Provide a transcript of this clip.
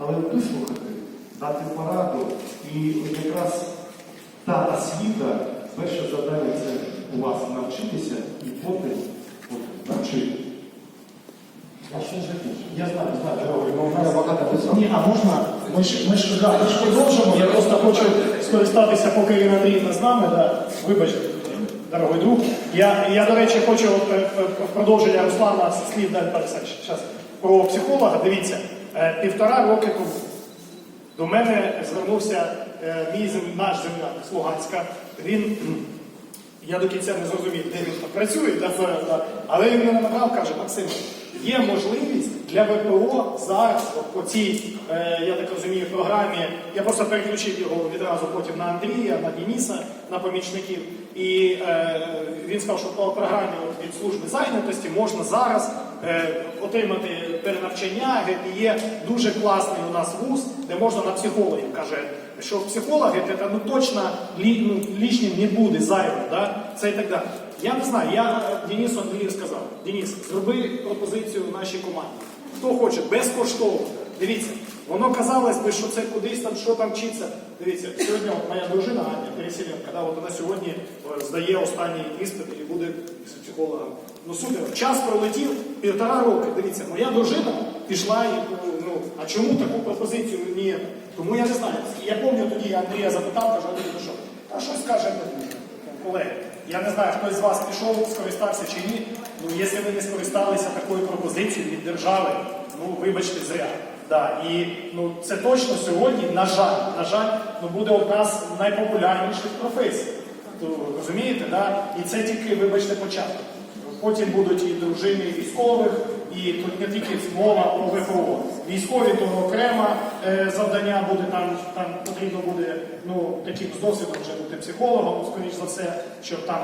але вислухати, дати пораду. І от якраз та освіта, перше завдання це у вас навчитися і потім навчити. А що ж закінчити? Я знаю, знаю. Ну, в мене багато писав. Ні, а можна? Ми ж, ми ж, да, ми ж продовжимо. Я просто хочу скористатися, поки Ірина Андріївна з нами. Да. Вибач, дорогой друг. Я, я до речі, хочу е, е, в продовження Руслана слів зараз про психолога. Дивіться, е, півтора роки тому до мене звернувся е, мій зем- наш земляк з Луганська. Він я до кінця не зрозумів, де він працює, але він мене набрав, каже, Максим, є можливість для ВПО зараз, по цій, е, я так розумію, програмі, я просто переключив його відразу потім на Андрія, на Дениса, на помічників. І е, він сказав, що по програмі від служби зайнятості можна зараз е, отримати перенавчання. Є дуже класний у нас вуз, де можна на психологів. Каже, що психологи це ну, точно ну, лишнім не буде зайвим, да? це і так далі. Я не знаю, я е, Денису Андрію сказав, Денис, зроби пропозицію нашій команді. Хто хоче, безкоштовно. Дивіться, воно казалось би, що це кудись там, що там вчиться. Дивіться, сьогодні моя дружина Аня Переселенка, да, от вона сьогодні е, здає останній іспит і буде психологом. Ну супер, час пролетів півтора роки. Дивіться, моя дружина пішла і ну, а чому таку пропозицію мені? Тому я не знаю. Я пам'ятаю тоді я Андрія запитав, кажу, Андрій, ну що? А щось каже колеги. Я не знаю, хтось з вас пішов, скористався чи ні. Ну, якщо ви не скористалися такою пропозицією від держави, ну вибачте, зря. Да, і ну, це точно сьогодні, на жаль, на жаль, ну, буде одна з найпопулярніших професій. То, розумієте, да? І це тільки, вибачте, початок. Потім будуть і дружини військових, і тут не тільки мова про ВПО. Військові то окремо е, завдання буде, там, там потрібно буде ну, таким з досвідом вже бути психологом, скоріш за все, щоб там